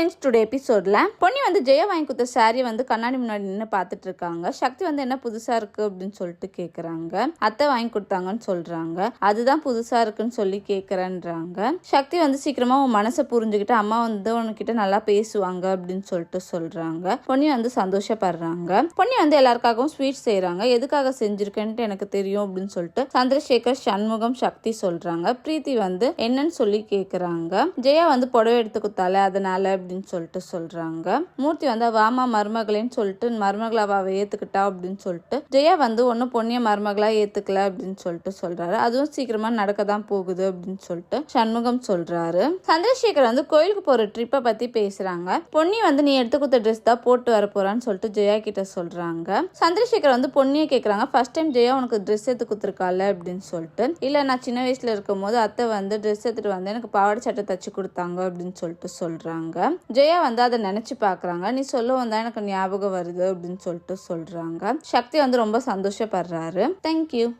Friends today எபிசோடில் பொன்னி வந்து ஜெயா வாங்கி கொடுத்த saree வந்து கண்ணாடி முன்னாடி நின்று பார்த்துட்டு இருக்காங்க சக்தி வந்து என்ன புதுசாக இருக்குது அப்படின்னு சொல்லிட்டு கேட்குறாங்க அத்தை வாங்கி கொடுத்தாங்கன்னு சொல்கிறாங்க அதுதான் புதுசாக இருக்குன்னு சொல்லி கேட்குறேன்றாங்க சக்தி வந்து சீக்கிரமாக உன் மனசை புரிஞ்சுக்கிட்டு அம்மா வந்து உனக்கிட்ட நல்லா பேசுவாங்க அப்படின்னு சொல்லிட்டு சொல்கிறாங்க பொன்னி வந்து சந்தோஷப்படுறாங்க. பொன்னி வந்து எல்லாருக்காகவும் ஸ்வீட் செய்கிறாங்க எதுக்காக செஞ்சுருக்கேன்ட்டு எனக்கு தெரியும் அப்படின்னு சொல்லிட்டு சந்திரசேகர் சண்முகம் சக்தி சொல்கிறாங்க பிரீத்தி வந்து என்னன்னு சொல்லி கேட்குறாங்க ஜெயா வந்து புடவை எடுத்து கொடுத்தால அதனால அப்படின்னு சொல்லிட்டு சொல்றாங்க. மூர்த்தி வந்து வாமா மருமகளேன்னு சொல்லிட்டு மருமகளா அவ ஏத்துக்கிட்டா? அப்படின்னு சொல்லிட்டு ஜெயா வந்து ஒன்னும் பொண்ணிய மருமகளா ஏத்துக்கல அப்படின்னு சொல்லிட்டு சொல்றாரு. அதுவும் சீக்கிரமா நடக்க தான் போகுது அப்படின்னு சொல்லிட்டு சண்முகம் சொல்றாரு. சந்திரசேகர் வந்து கோயிலுக்கு போற ட்ரிப்பை பத்தி பேசுறாங்க. பொன்னி வந்து நீ எடுத்து கொடுத்த ட்ரெஸ் தான் போட்டு வர போறான்னு சொல்லிட்டு ஜெயா கிட்ட சொல்றாங்க. சந்திரசேகர் வந்து பொன்னியை கேக்குறாங்க. ஃபர்ஸ்ட் டைம் ஜெயா உனக்கு ட்ரெஸ் எடுத்து கொடுத்துருக்கால அப்படின்னு சொல்லிட்டு இல்ல நான் சின்ன வயசுல இருக்கும் போது அத்தை வந்து ட்ரெஸ் எடுத்துட்டு வந்து எனக்கு பாவாடை சட்டை தச்சு கொடுத்தாங்க அப்படின்னு சொல்லிட்டு சொல்றாங்க. ஜெயா வந்து அதை நினைச்சு பாக்குறாங்க நீ சொல்லவும் தான் எனக்கு ஞாபகம் வருது அப்படின்னு சொல்லிட்டு சொல்றாங்க. சக்தி வந்து ரொம்ப சந்தோஷப்படுறாரு. தேங்க்யூ